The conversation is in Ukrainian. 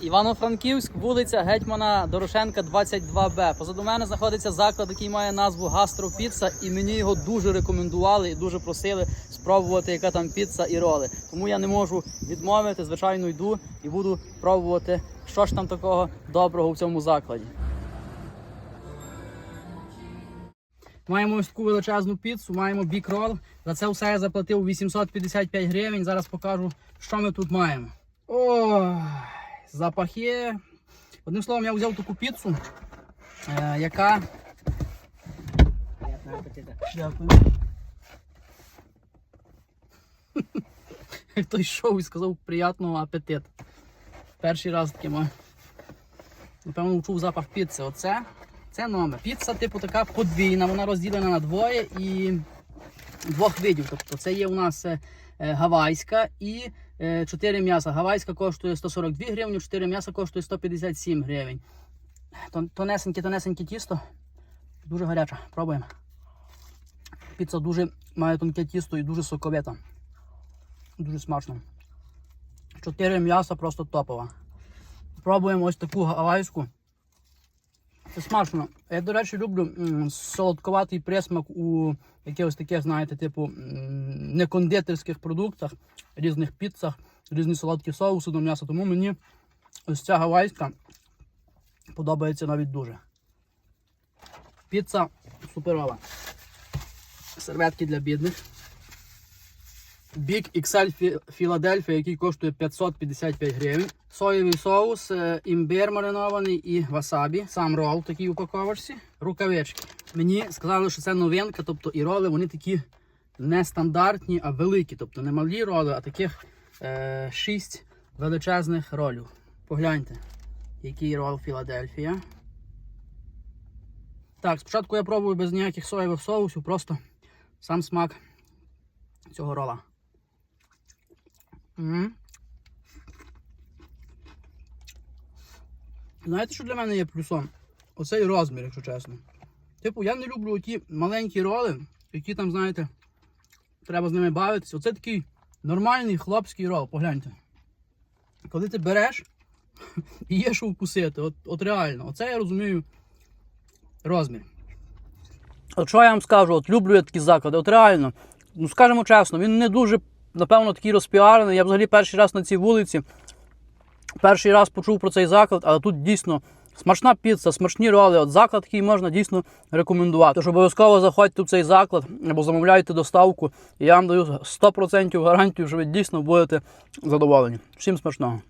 Івано-Франківськ, вулиця Гетьмана Дорошенка, 22Б. Позаду мене знаходиться заклад, який має назву Гастропіца, і мені його дуже рекомендували і дуже просили спробувати, яка там піца і роли. Тому я не можу відмовити. Звичайно, йду і буду пробувати, що ж там такого доброго в цьому закладі. Маємо ось таку величезну піцу, маємо бік-рол. За це все я заплатив 855 гривень. Зараз покажу, що ми тут маємо. О, запахи. Одним словом, я взяв таку піцу, е, яка. Дякую. Хтось йшов і сказав приятного апетиту. Перший раз таке. Напевно, чув запах піци. Оце. Це номер. Піца, типу, така подвійна, вона розділена на двоє і двох видів. Тобто це є у нас е, гавайська і е, 4 м'яса. Гавайська коштує 142 гривні, 4 м'яса коштує 157 гривень. Тонесеньке, тонесеньке тісто. Дуже гаряче. Пробуємо. Піца дуже має тонке тісто і дуже соковита. Дуже смачно. 4 м'яса просто топова. Пробуємо ось таку гавайську. Це смачно. Я, до речі, люблю солодковатий присмак у якихось таких, знаєте, типу некондитерських продуктах, різних піцах, різні солодкі соуси до м'яса. Тому мені ось ця гавайська подобається навіть дуже. Піца суперова. Серветки для бідних. Big XL Філадельфія, який коштує 555 гривень. Соєвий соус, е, імбир маринований і васабі. Сам рол в такій упаковочці. Рукавички. Мені сказали, що це новинка, тобто і роли вони такі не стандартні, а великі. Тобто не малі роли, а таких е, 6 величезних ролів. Погляньте, який рол Філадельфія. Так, спочатку я пробую без ніяких соєвих соусів, просто сам смак цього рола. Знаєте, що для мене є плюсом? Оцей розмір, якщо чесно. Типу, я не люблю ті маленькі роли, які там, знаєте, треба з ними бавитися. Оце такий нормальний хлопський рол, погляньте. Коли ти береш і є що вкусити, от, от реально, оце я розумію розмір. От що я вам скажу, от люблю я такі заклади, от реально, ну скажімо чесно, він не дуже, напевно, такий розпіарений. Я взагалі перший раз на цій вулиці, перший раз почув про цей заклад, але тут дійсно смачна піца, смачні роли. От заклад, який можна дійсно рекомендувати. Тож обов'язково заходьте в цей заклад або замовляйте доставку. І я вам даю 100% гарантію, що ви дійсно будете задоволені. Всім смачного.